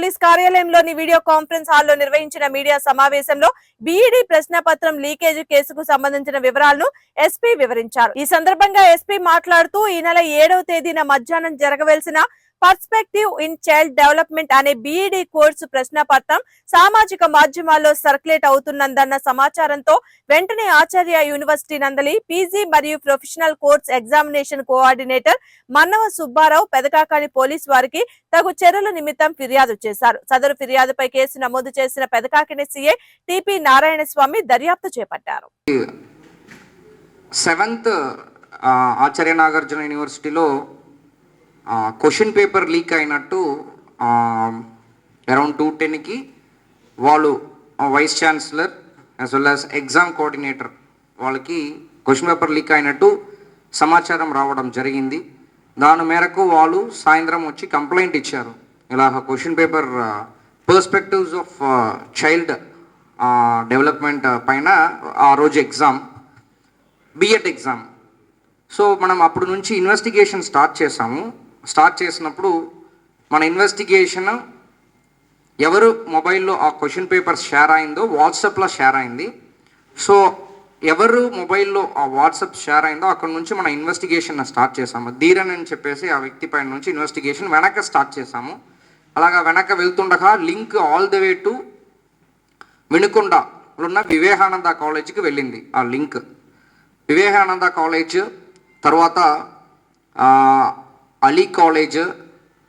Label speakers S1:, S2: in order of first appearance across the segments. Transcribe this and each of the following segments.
S1: Police కార్యాలయంలోని video conference హాల్లో నిర్వహించిన media సమావేశంలో బీఈడీ ప్రశ్నపత్రం లీకేజ్ కేసుకు సంబంధించిన వివరాలను ఎస్పీ వివరించారు. ఈ సందర్భంగా ఎస్పీ మాట్లాడుతూ ఈ నెల ఏడవ తేదీన మధ్యాహ్నం జరగవలసిన పర్స్పెక్టివ్ ఇన్ చైల్డ్ డెవలప్మెంట్ అనే బీఈడీ కోర్సు ప్రశ్నపత్రం సామాజిక మాధ్యమాల్లో సర్క్యులేట్ అవుతున్నందన్న సమాచారంతో వెంటనే ఆచార్య యూనివర్సిటీ నందలి పీజీ మరియు professional course examination coordinator Mannava Subbarao Pedakakani police వారికి తగు చర్యల నిమిత్తం ఫిర్యాదు చేశారు. సదరు ఫిర్యాదుపై కేసు నమోదు చేసిన Pedakakani CA T P Narayana Swamy దర్యాప్తు చేపట్టారు.
S2: సెవెంత్ ఆచార్య నాగార్జున యూనివర్సిటీలో క్వశ్చన్ పేపర్ లీక్ అయినట్టు అరౌండ్ టూ టెన్కి వాళ్ళు vice chancellor as well as exam coordinator వాళ్ళకి క్వశ్చన్ పేపర్ లీక్ అయినట్టు సమాచారం రావడం జరిగింది. దాని మేరకు వాళ్ళు సాయంత్రం వచ్చి కంప్లైంట్ ఇచ్చారు. ఇలా question paper perspectives of child development పైన ఆ రోజు ఎగ్జామ్ బిఎడ్ ఎగ్జామ్ సో మనం అప్పుడు నుంచి ఇన్వెస్టిగేషన్ స్టార్ట్ చేసాము. స్టార్ట్ చేసినప్పుడు మన ఇన్వెస్టిగేషన్ ఎవరు మొబైల్లో ఆ క్వశ్చన్ పేపర్ షేర్ అయిందో వాట్సాప్లో షేర్ అయింది. సో ఎవరు మొబైల్లో ఆ వాట్సాప్ షేర్ అయిందో అక్కడ నుంచి మన ఇన్వెస్టిగేషన్ స్టార్ట్ చేసాము ధీరన్ అని చెప్పేసి ఆ వ్యక్తి పైన నుంచి ఇన్వెస్టిగేషన్ వెనక స్టార్ట్ చేసాము అలాగా వెనక వెళ్తుండగా link all the way to వినుకొండలో ఉన్న వివేకానంద కాలేజీకి వెళ్ళింది ఆ లింక్. వివేకానంద కాలేజ్ తర్వాత అలీ కాలేజ్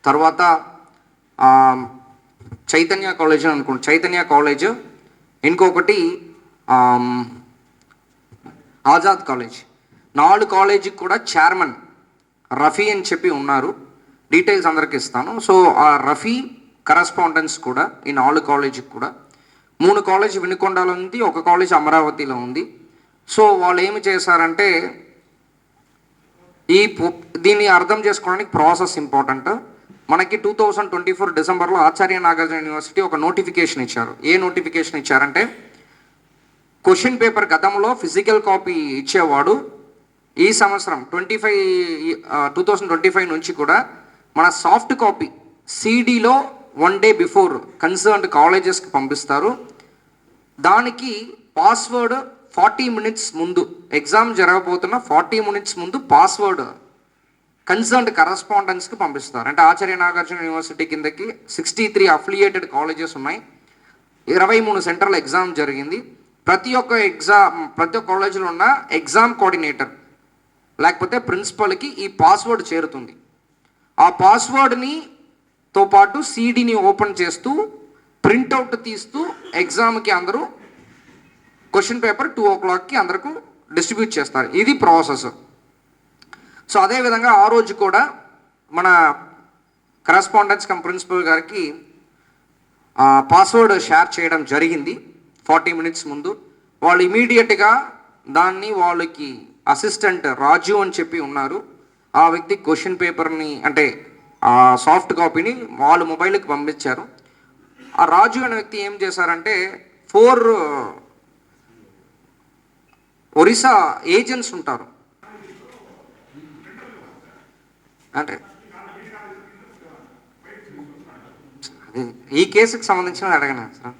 S2: తర్వాత చైతన్య కాలేజ్ అని అనుకుంటా చైతన్య కాలేజ్ ఇంకొకటి ఆజాద్ కాలేజ్. నాలుగు కాలేజీకి కూడా చైర్మన్ రఫీ అని చెప్పి ఉన్నారు. డీటెయిల్స్ అందరికి ఇస్తాను. సో ఆ రఫీ కరస్పాండెన్స్ కూడా ఈ నాలుగు కాలేజీకి కూడా. మూడు కాలేజ్ వినుకొండలో ఉంది ఒక కాలేజ్ అమరావతిలో ఉంది. సో వాళ్ళు ఏమి చేశారంటే ఈ దీన్ని అర్థం చేసుకోవడానికి ప్రాసెస్ ఇంపార్టెంట్. మనకి టూ థౌజండ్ ట్వంటీ ఫోర్ డిసెంబర్లో ఆచార్య నాగార్జున యూనివర్సిటీ ఒక నోటిఫికేషన్ ఇచ్చారు. ఏ నోటిఫికేషన్ ఇచ్చారంటే క్వశ్చన్ పేపర్ గతంలో ఫిజికల్ కాపీ ఇచ్చేవాడు ఈ సంవత్సరం twenty five two thousand twenty five నుంచి కూడా మన సాఫ్ట్ కాపీ సీడీలో వన్ డే బిఫోర్ కన్సర్న్డ్ కాలేజెస్కి పంపిస్తారు. దానికి పాస్వర్డ్ ఫార్టీ మినిట్స్ ముందు ఎగ్జామ్ జరగబోతున్న ఫార్టీ మినిట్స్ ముందు పాస్వర్డ్ కన్సర్న్డ్ కరస్పాండెన్స్కి పంపిస్తారు. అంటే ఆచార్య నాగార్జున యూనివర్సిటీ కిందకి సిక్స్టీ త్రీ అఫిలియేటెడ్ కాలేజెస్ ఉన్నాయి. ఇరవై మూడు సెంటర్ల ఎగ్జామ్ జరిగింది. ప్రతి ఒక్క ఎగ్జామ్ ప్రతి ఒక్క కాలేజీలో ఉన్న ఎగ్జామ్ కోఆర్డినేటర్ లేకపోతే ప్రిన్సిపల్కి ఈ పాస్వర్డ్ చేరుతుంది. ఆ పాస్వర్డ్ని తో పాటు సీడీని ఓపెన్ చేస్తూ ప్రింట్అవుట్ తీస్తూ ఎగ్జామ్కి అందరూ క్వశ్చన్ పేపర్ టూ ఓ క్లాక్కి అందరకు డిస్ట్రిబ్యూట్ చేస్తారు. ఇది ప్రాసెస్. సో అదేవిధంగా ఆ రోజు కూడా మన కరస్పాండెన్స్ కమ్ ప్రిన్సిపల్ గారికి పాస్వర్డ్ షేర్ చేయడం జరిగింది. ఫార్టీ మినిట్స్ ముందు. వాళ్ళు ఇమీడియట్గా దాన్ని వాళ్ళకి అసిస్టెంట్ రాజు అని చెప్పి ఉన్నారు. ఆ వ్యక్తి క్వశ్చన్ పేపర్ని అంటే ఆ సాఫ్ట్ కాపీని వాళ్ళ మొబైల్కి పంపించారు. ఆ రాజు అనే వ్యక్తి ఏం చేశారంటే ఫోర్ ఒరిస్సా ఏజెంట్స్ ఉంటారు. అంటే ఈ కేసుకి సంబంధించిన అడగనా సార్?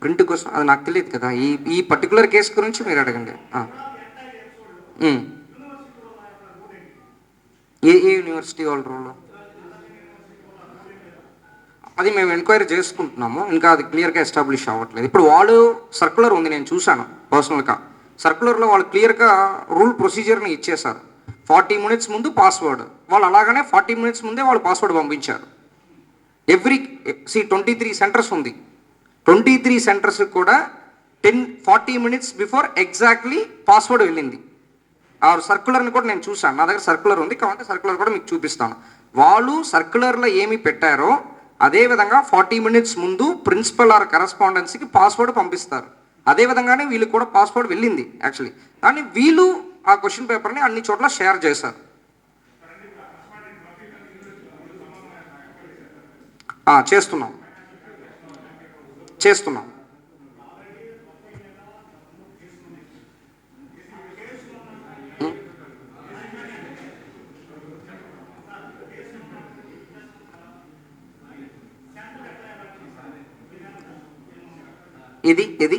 S2: ప్రింట్ కోసం? అది నాకు తెలియదు కదా. ఈ ఈ పర్టికులర్ కేసు గురించి మీరు అడగండి. ఏ ఏ యూనివర్సిటీ వాళ్ళ రూల్లో అది మేము ఎంక్వైరీ చేసుకుంటున్నాము. ఇంకా అది క్లియర్గా ఎస్టాబ్లిష్ అవ్వట్లేదు. ఇప్పుడు వాళ్ళు సర్కులర్ ఉంది నేను చూశాను పర్సనల్గా సర్కులర్లో వాళ్ళు క్లియర్గా రూల్ ప్రొసీజర్ని ఇచ్చేశారు. ఫార్టీ మినిట్స్ ముందు పాస్వర్డ్ వాళ్ళు అలాగనే ఫార్టీ మినిట్స్ ముందే వాళ్ళు పాస్వర్డ్ పంపించారు. Every see twenty three centres ఉంది. ట్వంటీ త్రీ సెంటర్స్ కూడా ten forty minutes before exactly password వెళ్ళింది. ఆ సర్కులర్ని కూడా నేను చూశాను. నా దగ్గర సర్కులర్ ఉంది. కాబట్టి సర్కులర్ కూడా మీకు చూపిస్తాను. వాళ్ళు సర్కులర్లో ఏమి పెట్టారో అదే విధంగా ఫార్టీ మినిట్స్ ముందు ప్రిన్సిపల్ ఆర్ కరస్పాండెన్స్కి పాస్వర్డ్ పంపిస్తారు. అదే విధంగానే వీళ్ళకి కూడా పాస్వర్డ్ వెళ్ళింది యాక్చువల్లీ. కానీ వీళ్ళు ఆ క్వశ్చన్ పేపర్ని అన్ని చోట్ల షేర్ చేశారు. చేస్తున్నాం. చేస్తున్నాం. ఇది ఇది?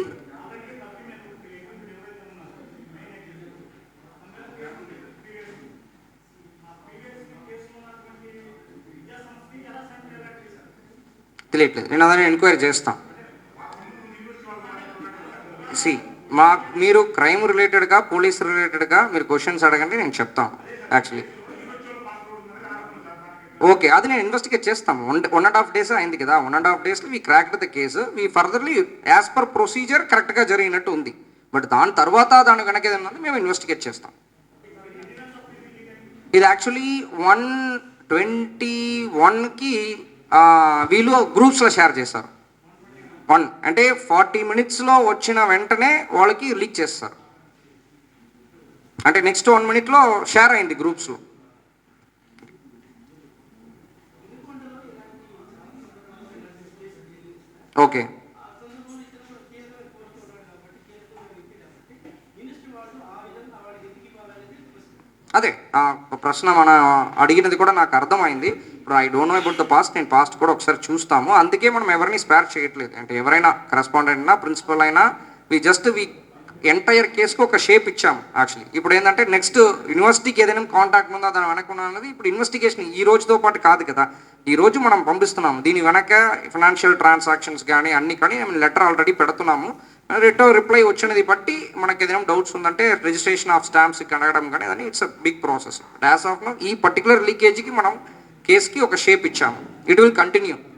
S2: తెలియట్లేదు. నేను అదే ఎంక్వైరీ చేస్తాను సి మా మీరు క్రైమ్ రిలేటెడ్గా పోలీస్ రిలేటెడ్గా మీరు క్వశ్చన్స్ అడగండి నేను చెప్తాను యాక్చువల్లీ ఓకే అది నేను ఇన్వెస్టిగేట్ చేస్తాము one one and half days అయింది కదా వన్ అండ్ హాఫ్ డేస్లో we cracked the case we furtherly as per procedure కరెక్ట్గా జరిగినట్టు ఉంది. బట్ దాని తర్వాత దాని కనుక ఏదైనా మేము ఇన్వెస్టిగేట్ చేస్తాం. ఇది యాక్చువల్లీ వన్ ట్వంటీ వన్కి వీళ్ళు గ్రూప్స్లో షేర్ చేశారు. వన్ అంటే ఫార్టీ మినిట్స్లో వచ్చిన వెంటనే వాళ్ళకి రిలీజ్ చేస్తారు. అంటే నెక్స్ట్ వన్ మినిట్లో షేర్ అయింది గ్రూప్స్లో. ఓకే. అదే ప్రశ్న మన అడిగినది కూడా నాకు అర్థమైంది. ఇప్పుడు I don't know about the past నేను పాస్ట్ కూడా ఒకసారి చూస్తాము. అందుకే మనం ఎవరిని స్పేర్ చేయట్లేదు. అంటే ఎవరైనా కరెస్పాండెంట్ అయినా ప్రిన్సిపల్ అయినా వి జస్ట్ వి ఎంటైర్ కేసుకు ఒక షేప్ ఇచ్చాము యాక్చువల్లీ ఇప్పుడు ఏంటంటే నెక్స్ట్ యూనివర్సిటీకి ఏదైనా కాంటాక్ట్ ఉందో దాని వెనక ఉన్నది ఇప్పుడు ఇన్వెస్టిగేషన్ ఈ రోజుతో పాటు కాదు కదా. ఈ రోజు మనం పంపిస్తున్నాము. దీని వెనక ఫినాన్షియల్ ట్రాన్సాక్షన్స్ కానీ అన్ని కానీ మేము లెటర్ ఆల్రెడీ పెడుతున్నాము. రిటర్న్ రిప్లై వచ్చినది బట్టి మనకి ఏదైనా డౌట్స్ ఉందంటే రిజిస్ట్రేషన్ ఆఫ్ స్టాంప్స్ కడగడం కానీ అది it's a big process as of ఈ పర్టికులర్ లీకేజీకి మనం కేసుకి ఒక షేప్ ఇచ్చాము. It will continue